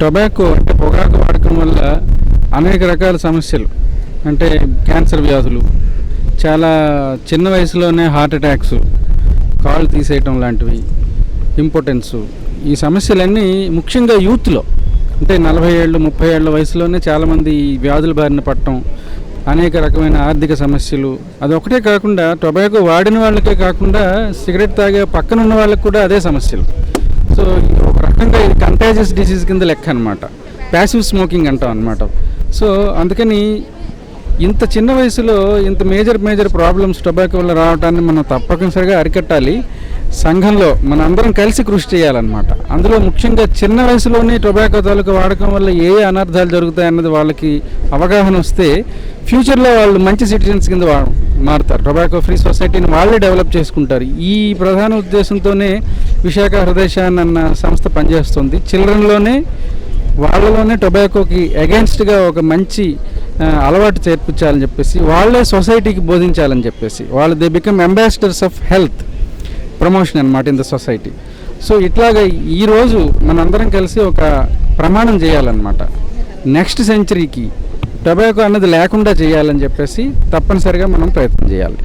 Tobacco అంటే పొగాకు వాడకం వల్ల అనేక రకాల సమస్యలు. అంటే క్యాన్సర్ వ్యాధులు చాలా చిన్న వయసులోనే హార్ట్ అటాక్స్ కాళ్ళు తీసేయటం లాంటివి ఇంపార్టెన్స్. ఈ సమస్యలన్నీ ముఖ్యంగా యూత్లో అంటే నలభై ఏళ్ళు ముప్పై ఏళ్ళ వయసులోనే చాలామంది ఈ వ్యాధుల బారిన పట్టడం అనేక రకమైన ఆర్థిక సమస్యలు. అది ఒకటే కాకుండా టొబాకో వాడిన వాళ్ళకే కాకుండా సిగరెట్ తాగే పక్కన ఉన్న వాళ్ళకి కూడా అదే సమస్యలు. సో ఒక రకంగా ఇది కంటాజియస్ డిసీజ్ కింద లెక్క అనమాట ప్యాసివ్ స్మోకింగ్ అంటాం అనమాట సో అందుకని ఇంత చిన్న వయసులో ఇంత మేజర్ మేజర్ ప్రాబ్లమ్స్ టొబాకో వల్ల రావడాన్ని మనం తప్పనిసరిగా అరికట్టాలి. సంఘంలో మన అందరం కలిసి కృషి చేయాలన్నమాట. అందులో ముఖ్యంగా చిన్న వయసులోనే టొబాకో తాలూకు వాడకం వల్ల ఏ అనర్థాలు జరుగుతాయన్నది వాళ్ళకి అవగాహన వస్తే ఫ్యూచర్లో వాళ్ళు మంచి సిటిజన్స్ కింద మారుతారు. టొబాకో ఫ్రీ సొసైటీని వాళ్ళే డెవలప్ చేసుకుంటారు. ఈ ప్రధాన ఉద్దేశంతోనే విశాఖ హృదయశాన్ అన్న సంస్థ పనిచేస్తుంది. చిల్డ్రన్లోనే వాళ్ళలోనే టొబాకోకి అగెన్స్ట్గా ఒక మంచి అలవాటు చేర్పించాలని చెప్పేసి వాళ్ళే సొసైటీకి బోధించాలని చెప్పేసి వాళ్ళు they become ambassadors of health promotion అనమాట ఇన్ ద సొసైటీ. సో ఇట్లాగా ఈరోజు మనందరం కలిసి ఒక ప్రమాణం చేయాలన్నమాట. నెక్స్ట్ సెంచరీకి టొబాకో అన్నది లేకుండా చేయాలని చెప్పేసి తప్పనిసరిగా మనం ప్రయత్నం చేయాలి.